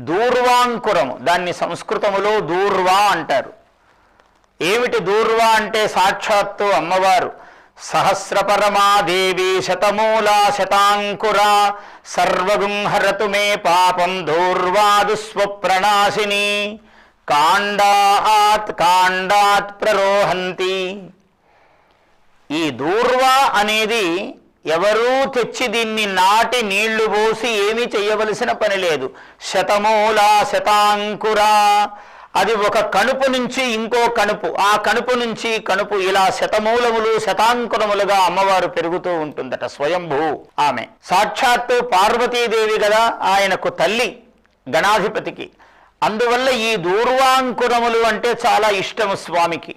దూర్వాంకురము. దాన్ని సంస్కృతములో దూర్వా అంటారు. ఏమిటి దూర్వా అంటే సాక్షాత్తు అమ్మవారు? సహస్రపరమాదేవి శతమూలా శతాంకురా. సర్వగుంహరతు మే పాపం దూర్వాదుస్వప్రణాశిని కాండాత్ కాండాత్ ప్రరోహంతి. ఈ దూర్వా అనేది ఎవరూ తెచ్చి దీన్ని నాటి నీళ్ళు పోసి ఏమీ చేయవలసిన పని లేదు. శతమూల శతాంకురా. అది ఒక కణుపు నుంచి ఇంకో కణుపు ఆ కణుపు నుంచి కణుపు ఇలా శతమూలములు శతాంకురములుగా అమ్మవారు పెరుగుతూ ఉంటుందట స్వయంభూ ఆమె. సాక్షాత్తు పార్వతీదేవి కదా ఆయనకు తల్లి గణాధిపతికి. అందువల్ల ఈ దూర్వాంకురములు అంటే చాలా ఇష్టము స్వామికి.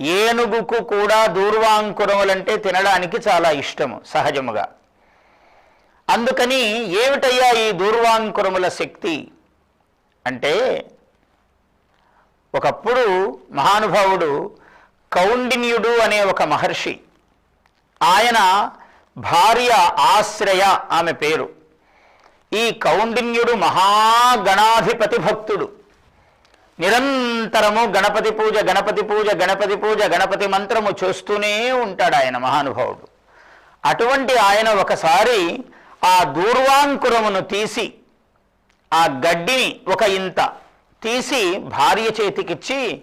ఏనుగుకు కూడా దూర్వాంకురములంటే తినడానికి చాలా ఇష్టము సహజముగా. అందుకని ఏమిటయ్యా ఈ దూర్వాంకురముల శక్తి? అంటే ఒకప్పుడు మహానుభావుడు కౌండిన్యుడు అనే ఒక మహర్షి ఆయన భార్య ఆశ్రయ ఆమె పేరు. ఈ కౌండిన్యుడు మహాగణాధిపతి భక్తుడు. నిరంతరము గణపతి పూజ గణపతి పూజ గణపతి పూజ గణపతి మంత్రము చేస్తూనే ఉంటాడు ఆయన మహానుభావుడు. అటువంటి ఆయన ఒకసారి ఆ దూర్వాంకురమును తీసి ఆ గడ్డిని ఒక ఇంత తీసి భార్య చేతికిచ్చి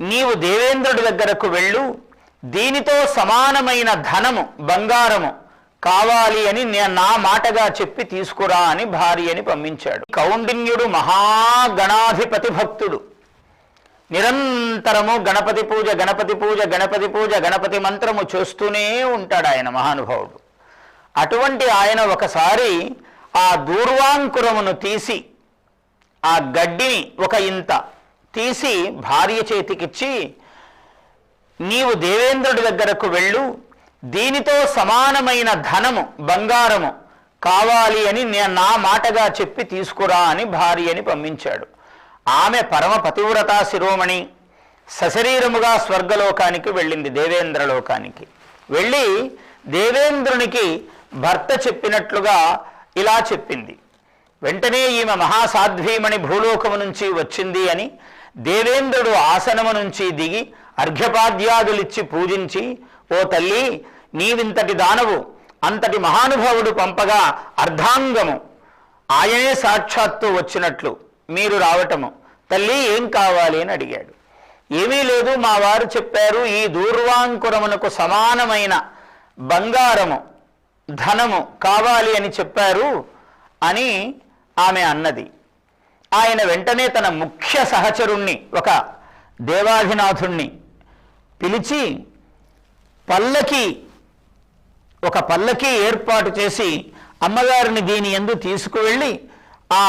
నీవు దేవేంద్రుడి దగ్గరకు వెళ్ళు దీనితో సమానమైన ధనము బంగారము కావాలి అని నేను నా మాటగా చెప్పి తీసుకురా అని భార్యని పంపించాడు. కౌండిన్యుడు మహాగణాధిపతి భక్తుడు. నిరంతరము గణపతి పూజ గణపతి పూజ గణపతి పూజ గణపతి మంత్రము చేస్తూనే ఉంటాడు ఆయన మహానుభావుడు. అటువంటి ఆయన ఒకసారి ఆ దూర్వాంకురమును తీసి ఆ గడ్డిని ఒక ఇంత తీసి భార్య చేతికిచ్చి నీవు దేవేంద్రుడి దగ్గరకు వెళ్ళు దీనితో సమానమైన ధనము బంగారము కావాలి అని నేను నా మాటగా చెప్పి తీసుకురా అని భార్యని పంపించాడు. ఆమె పరమ పతివ్రతా శిరోమణి సశరీరముగా స్వర్గలోకానికి వెళ్ళింది దేవేంద్రలోకానికి. వెళ్ళి దేవేంద్రునికి భర్త చెప్పినట్లుగా ఇలా చెప్పింది. వెంటనే ఈమె మహాసాధ్వీమణి భూలోకము నుంచి వచ్చింది అని దేవేంద్రుడు ఆసనము నుంచి దిగి అర్ఘ్యపాద్యాదులిచ్చి పూజించి ఓ తల్లి నీవింతటి దానవు అంతటి మహానుభావుడు పంపగా అర్ధాంగము. ఆయనే సాక్షాత్తు వచ్చినట్లు మీరు రావటము. తల్లి ఏం కావాలి అని అడిగాడు. ఏమీ లేదు మా వారు చెప్పారు ఈ దూర్వాంకురమునకు సమానమైన బంగారము ధనము కావాలి అని చెప్పారు అని ఆమె అన్నది. ఆయన వెంటనే తన ముఖ్య సహచరుణ్ణి ఒక దేవాధినాథుణ్ణి పిలిచి పల్లకి ఒక పల్లకి ఏర్పాటు చేసి అమ్మగారిని దీని ఎందు తీసుకువెళ్ళి ఆ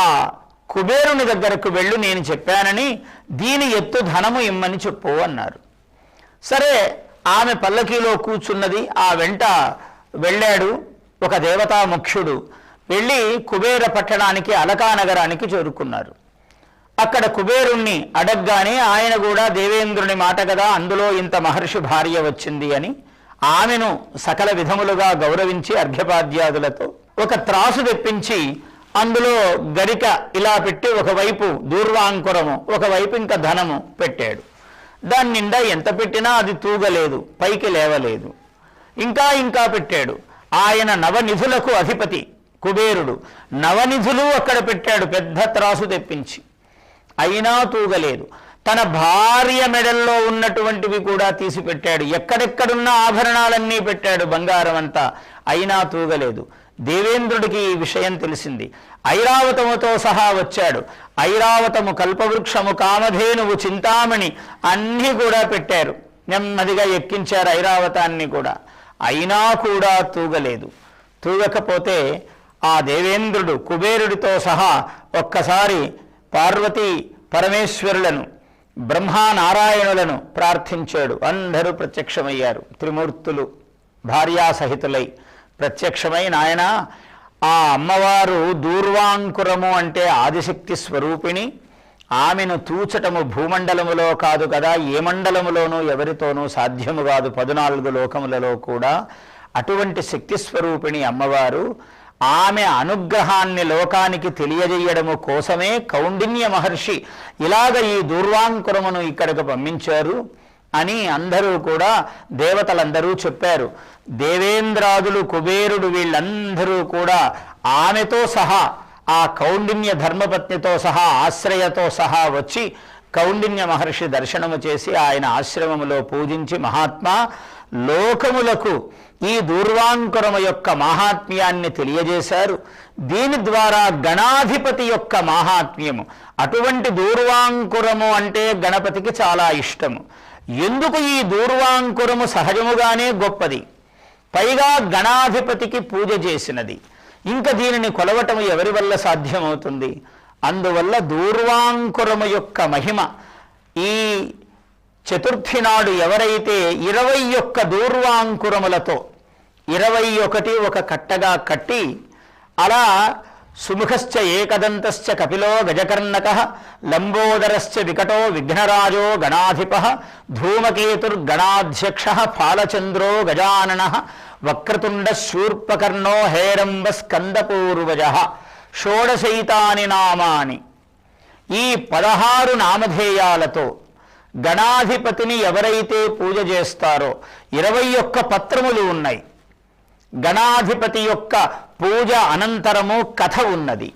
కుబేరుని దగ్గరకు వెళ్ళు నేను చెప్పానని దీని ఎత్తు ధనము ఇమ్మని చెప్పు అన్నారు. సరే ఆమె పల్లకీలో కూర్చున్నది ఆ వెంట వెళ్ళాడు ఒక దేవతా ముఖ్యుడు. వెళ్ళి కుబేర పట్టణానికి అలకా నగరానికి చేరుకున్నారు. అక్కడ కుబేరుణ్ణి అడగ్గానే ఆయన కూడా దేవేంద్రుని మాట కదా అందులో ఇంత మహర్షి భార్య వచ్చింది అని ఆమెను సకల విధములుగా గౌరవించి అర్ఘ్యపాద్యాదులతో ఒక త్రాసు తెప్పించి అందులో గరిక ఇలా పెట్టి ఒకవైపు దూర్వాంకురము ఒకవైపు ఇంకా ధనము పెట్టాడు. దాని నిండా ఎంత పెట్టినా అది తూగలేదు పైకి లేవలేదు. ఇంకా ఇంకా పెట్టాడు. ఆయన నవనిధులకు అధిపతి కుబేరుడు. నవనిధులు అక్కడ పెట్టాడు పెద్ద త్రాసు తెప్పించి. అయినా తూగలేదు. తన భార్య మెడల్లో ఉన్నటువంటివి కూడా తీసిపెట్టాడు. ఎక్కడెక్కడున్న ఆభరణాలన్నీ పెట్టాడు బంగారం అంతా. అయినా తూగలేదు. దేవేంద్రుడికి ఈ విషయం తెలిసింది. ఐరావతముతో సహా వచ్చాడు. ఐరావతము కల్పవృక్షము కామధేనువు చింతామణి అన్నీ కూడా పెట్టారు. నెమ్మదిగా ఎక్కించారు ఐరావతాన్ని కూడా. అయినా కూడా తూగలేదు. తూగకపోతే ఆ దేవేంద్రుడు కుబేరుడితో సహా ఒక్కసారి పార్వతీ పరమేశ్వరులను బ్రహ్మానారాయణులను ప్రార్థించాడు. అందరూ ప్రత్యక్షమయ్యారు. త్రిమూర్తులు భార్యాసహితులై. ప్రత్యక్షమై నాయన ఆ అమ్మవారు దూర్వాంకురము అంటే ఆదిశక్తి స్వరూపిణి. ఆమెను తూచటము భూమండలములో కాదు కదా ఏ మండలములోనూ ఎవరితోనూ సాధ్యము కాదు. పద్నాలుగు లోకములలో కూడా అటువంటి శక్తి స్వరూపిణి అమ్మవారు. ఆమె అనుగ్రహాన్ని లోకానికి తెలియజేయడము కోసమే కౌండిన్య మహర్షి ఇలాగ ఈ దూర్వాంకురమును ఇక్కడికి పంపించారు అని అందరూ కూడా దేవతలందరూ చెప్పారు. దేవేంద్రాదులు కుబేరుడు వీళ్ళందరూ కూడా ఆమెతో సహా ఆ కౌండిన్య ధర్మపత్నితో సహా ఆశ్రయతో సహా వచ్చి కౌండిన్య మహర్షి దర్శనము చేసి ఆయన ఆశ్రమములో పూజించి మహాత్మా లోకములకు ఈ దూర్వాంకురము యొక్క మాహాత్మ్యాన్ని తెలియజేశారు. దీని ద్వారా గణాధిపతి యొక్క మాహాత్మ్యము. అటువంటి దూర్వాంకురము అంటే గణపతికి చాలా ఇష్టము. ఎందుకు ఈ దూర్వాంకురము సహజముగానే గొప్పది? పైగా గణాధిపతికి పూజ చేసినది. ఇంకా దీనిని కొలవటం ఎవరి వల్ల సాధ్యమవుతుంది? అందువల్ల దూర్వాంకురమ యొక్క మహిమ. ఈ చతుర్థి నాడు ఎవరైతే ఇరవై ఒక్క దూర్వాంకురములతో ఇరవై ఒకటి ఒక కట్టగా కట్టి అలా సుముఖశ్చ ఏకదంతశ్చ కపిలో గజకర్ణక లంబోదరశ్చ వికటో విఘ్నరాజో గణాధిప ధూమకేతుర్గణాధ్యక్ష ఫాలచంద్రో గజానన వక్రతుండ శూర్పకర్ణో హేరంబ స్కందపూర్వజ షోడశైతాని నామాని. ఈ పదహారు నామధేయాలతో గణాధిపతిని ఎవరైతే పూజ చేస్తారో ఇరవై ఒక్క పత్రములు ఉన్నాయి. గణాధిపతి యొక్క పూజ అనంతరము కథ ఉన్నది.